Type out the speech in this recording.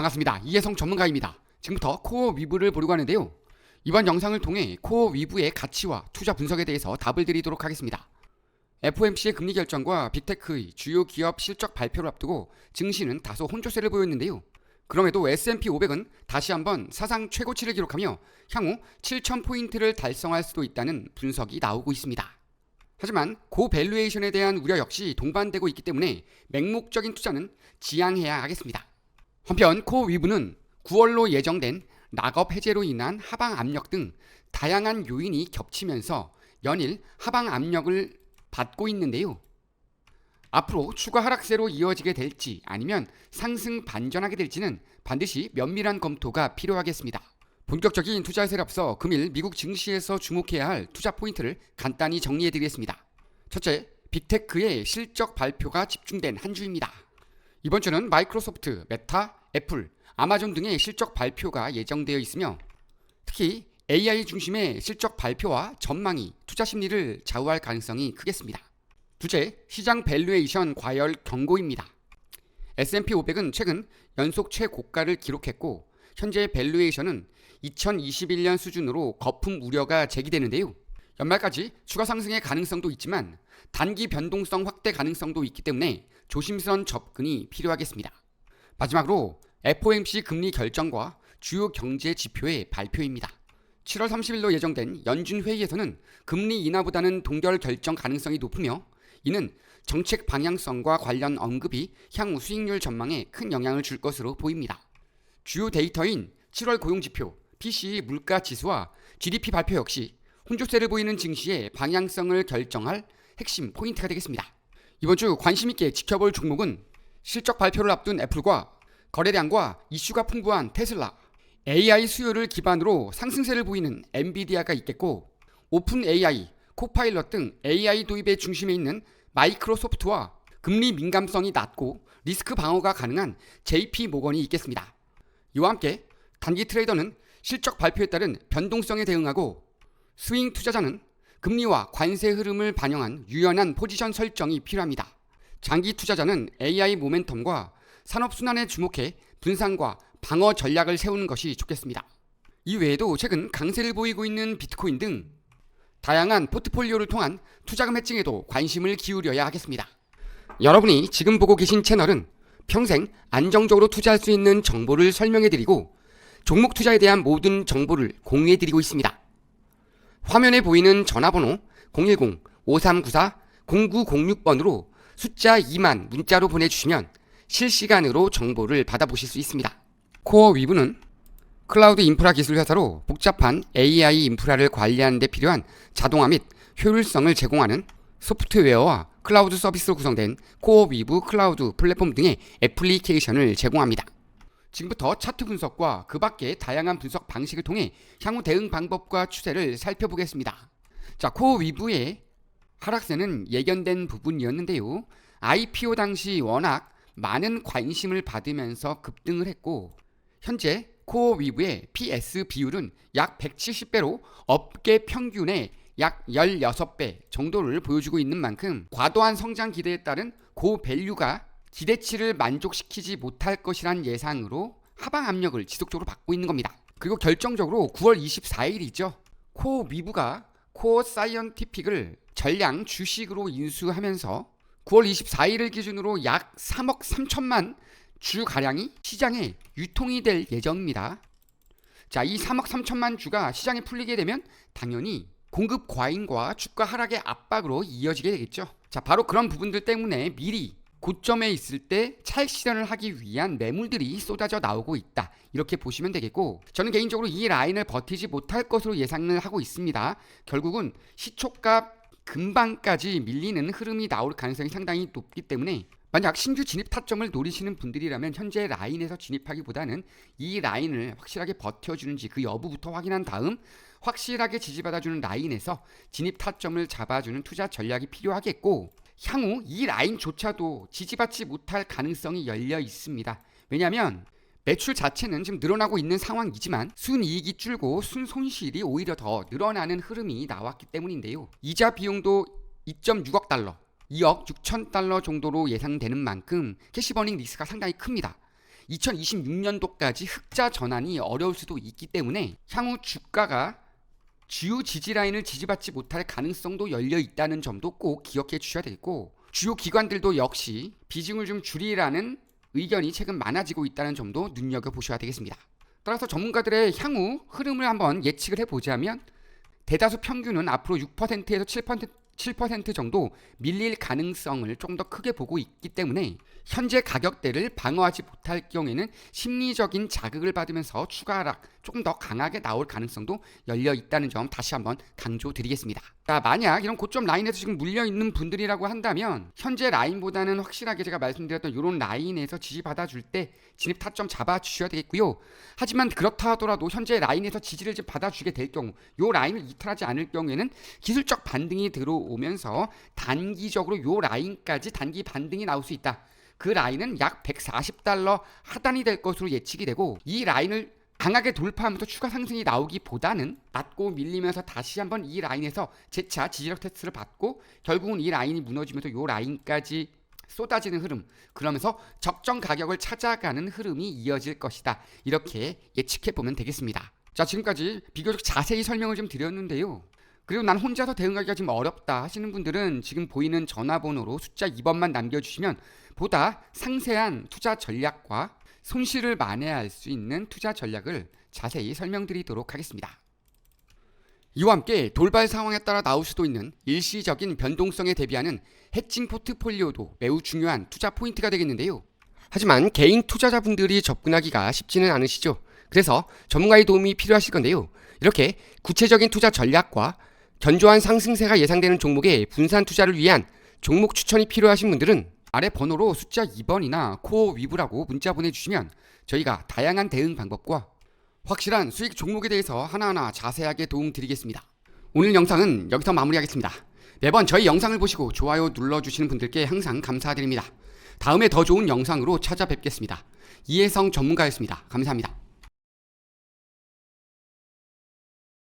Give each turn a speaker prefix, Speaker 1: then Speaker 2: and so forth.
Speaker 1: 반갑습니다. 이혜성 전문가입니다. 지금부터 코어 위브를 보려고 하는데요. 이번 영상을 통해 코어 위브의 가치와 투자 분석에 대해서 답을 드리도록 하겠습니다. FOMC의 금리 결정과 빅테크의 주요 기업 실적 발표를 앞두고 증시는 다소 혼조세를 보였는데요. 그럼에도 S&P 500은 다시 한번 사상 최고치를 기록하며 향후 7,000포인트를 달성할 수도 있다는 분석이 나오고 있습니다. 하지만 고밸류에이션에 대한 우려 역시 동반되고 있기 때문에 맹목적인 투자는 지양해야 하겠습니다. 한편 코어 위브는 9월로 예정된 락업 해제로 인한 하방 압력 등 다양한 요인이 겹치면서 연일 하방 압력을 받고 있는데요. 앞으로 추가 하락세로 이어지게 될지 아니면 상승 반전하게 될지는 반드시 면밀한 검토가 필요하겠습니다. 본격적인 투자세에 앞서 금일 미국 증시에서 주목해야 할 투자 포인트를 간단히 정리해 드리겠습니다. 첫째, 빅테크의 실적 발표가 집중된 한 주입니다. 이번 주는 마이크로소프트, 메타, 애플, 아마존 등의 실적 발표가 예정되어 있으며 특히 AI 중심의 실적 발표와 전망이 투자 심리를 좌우할 가능성이 크겠습니다. 둘째, 시장 밸류에이션 과열 경고입니다. S&P 500은 최근 연속 최고가를 기록했고 현재 밸류에이션은 2021년 수준으로 거품 우려가 제기되는데요. 연말까지 추가 상승의 가능성도 있지만 단기 변동성 확대 가능성도 있기 때문에 조심스런 접근이 필요하겠습니다. 마지막으로 FOMC 금리 결정과 주요 경제 지표의 발표입니다. 7월 30일로 예정된 연준 회의에서는 금리 인하보다는 동결 결정 가능성이 높으며 이는 정책 방향성과 관련 언급이 향후 수익률 전망에 큰 영향을 줄 것으로 보입니다. 주요 데이터인 7월 고용 지표, PCE 물가 지수와 GDP 발표 역시 혼조세를 보이는 증시의 방향성을 결정할 핵심 포인트가 되겠습니다. 이번 주 관심 있게 지켜볼 종목은 실적 발표를 앞둔 애플과 거래량과 이슈가 풍부한 테슬라, AI 수요를 기반으로 상승세를 보이는 엔비디아가 있겠고 오픈 AI, 코파일럿 등 AI 도입의 중심에 있는 마이크로소프트와 금리 민감성이 낮고 리스크 방어가 가능한 JP 모건이 있겠습니다. 이와 함께 단기 트레이더는 실적 발표에 따른 변동성에 대응하고 스윙 투자자는 금리와 관세 흐름을 반영한 유연한 포지션 설정이 필요합니다. 장기 투자자는 AI 모멘텀과 산업 순환에 주목해 분산과 방어 전략을 세우는 것이 좋겠습니다. 이 외에도 최근 강세를 보이고 있는 비트코인 등 다양한 포트폴리오를 통한 투자금 해칭에도 관심을 기울여야 하겠습니다. 여러분이 지금 보고 계신 채널은 평생 안정적으로 투자할 수 있는 정보를 설명해 드리고 종목 투자에 대한 모든 정보를 공유해 드리고 있습니다. 화면에 보이는 전화번호 010-5394-0906번으로 숫자 2만 문자로 보내주시면 실시간으로 정보를 받아보실 수 있습니다. 코어 위브는 클라우드 인프라 기술 회사로 복잡한 AI 인프라를 관리하는 데 필요한 자동화 및 효율성을 제공하는 소프트웨어와 클라우드 서비스로 구성된 코어 위브 클라우드 플랫폼 등의 애플리케이션을 제공합니다. 지금부터 차트 분석과 그 밖의 다양한 분석 방식을 통해 향후 대응 방법과 추세를 살펴보겠습니다. 자, 코어 위브의 하락세는 예견된 부분이었는데요. IPO 당시 워낙 많은 관심을 받으면서 급등을 했고 현재 코어 위브의 PS 비율은 약 170배로 업계 평균의 약 16배 정도를 보여주고 있는 만큼 과도한 성장 기대에 따른 고밸류가 기대치를 만족시키지 못할 것이란 예상으로 하방 압력을 지속적으로 받고 있는 겁니다. 그리고 결정적으로 9월 24일이죠. 코어 위브가 코어 사이언티픽을 전량 주식으로 인수하면서 9월 24일을 기준으로 약 3억 3천만 주 가량이 시장에 유통이 될 예정입니다. 자, 이 3억 3천만 주가 시장에 풀리게 되면 당연히 공급 과잉과 주가 하락의 압박으로 이어지게 되겠죠. 자, 바로 그런 부분들 때문에 미리 고점에 있을 때 차익 실현을 하기 위한 매물들이 쏟아져 나오고 있다. 이렇게 보시면 되겠고, 저는 개인적으로 이 라인을 버티지 못할 것으로 예상을 하고 있습니다. 결국은 시초값 금방까지 밀리는 흐름이 나올 가능성이 상당히 높기 때문에 만약 신규 진입 타점을 노리시는 분들이라면 현재 라인에서 진입하기보다는 이 라인을 확실하게 버텨주는지 그 여부부터 확인한 다음 확실하게 지지받아주는 라인에서 진입 타점을 잡아주는 투자 전략이 필요하겠고 향후 이 라인조차도 지지받지 못할 가능성이 열려 있습니다. 왜냐하면 매출 자체는 지금 늘어나고 있는 상황이지만 순이익이 줄고 순손실이 오히려 더 늘어나는 흐름이 나왔기 때문인데요. 이자 비용도 2.6억 달러, 2억 6천 달러 정도로 예상되는 만큼 캐시버닝 리스크가 상당히 큽니다. 2026년도까지 흑자 전환이 어려울 수도 있기 때문에 향후 주가가 주요 지지 라인을 지지받지 못할 가능성도 열려 있다는 점도 꼭 기억해 주셔야 되겠고 주요 기관들도 역시 비중을 좀 줄이라는 의견이 최근 많아지고 있다는 점도 눈여겨 보셔야 되겠습니다. 따라서 전문가들의 향후 흐름을 한번 예측을 해보자면 대다수 평균은 앞으로 6%에서 7%, 7% 정도 밀릴 가능성을 좀 더 크게 보고 있기 때문에 현재 가격대를 방어하지 못할 경우에는 심리적인 자극을 받으면서 추가 하락 조금 더 강하게 나올 가능성도 열려 있다는 점 다시 한번 강조드리겠습니다. 자, 만약 이런 고점 라인에서 지금 물려 있는 분들이라고 한다면 현재 라인보다는 확실하게 제가 말씀드렸던 이런 라인에서 지지 받아 줄 때 진입 타점 잡아 주셔야 되겠고요. 하지만 그렇다 하더라도 현재 라인에서 지지를 좀 받아 주게 될 경우 요 라인을 이탈하지 않을 경우에는 기술적 반등이 들어오 면서 단기적으로 요 라인까지 단기 반등이 나올 수 있다. 그 라인은 약 140달러 하단이 될 것으로 예측이 되고 이 라인을 강하게 돌파하면서 추가 상승이 나오기보다는 낮고 밀리면서 다시 한번 이 라인에서 재차 지지력 테스트를 받고 결국은 이 라인이 무너지면서 이 라인까지 쏟아지는 흐름 그러면서 적정 가격을 찾아가는 흐름이 이어질 것이다. 이렇게 예측해 보면 되겠습니다. 자 지금까지 비교적 자세히 설명을 좀 드렸는데요 그리고 난 혼자서 대응하기가 좀 어렵다 하시는 분들은 지금 보이는 전화번호로 숫자 2번만 남겨주시면 보다 상세한 투자 전략과 손실을 만회할 수 있는 투자 전략을 자세히 설명드리도록 하겠습니다. 이와 함께 돌발 상황에 따라 나올 수도 있는 일시적인 변동성에 대비하는 해칭 포트폴리오도 매우 중요한 투자 포인트가 되겠는데요. 하지만 개인 투자자분들이 접근하기가 쉽지는 않으시죠. 그래서 전문가의 도움이 필요하실 건데요. 이렇게 구체적인 투자 전략과 견조한 상승세가 예상되는 종목의 분산 투자를 위한 종목 추천이 필요하신 분들은 아래 번호로 숫자 2번이나 코어 위브라고 문자 보내주시면 저희가 다양한 대응 방법과 확실한 수익 종목에 대해서 하나하나 자세하게 도움 드리겠습니다. 오늘 영상은 여기서 마무리하겠습니다. 매번 저희 영상을 보시고 좋아요 눌러주시는 분들께 항상 감사드립니다. 다음에 더 좋은 영상으로 찾아뵙겠습니다. 이혜성 전문가였습니다. 감사합니다.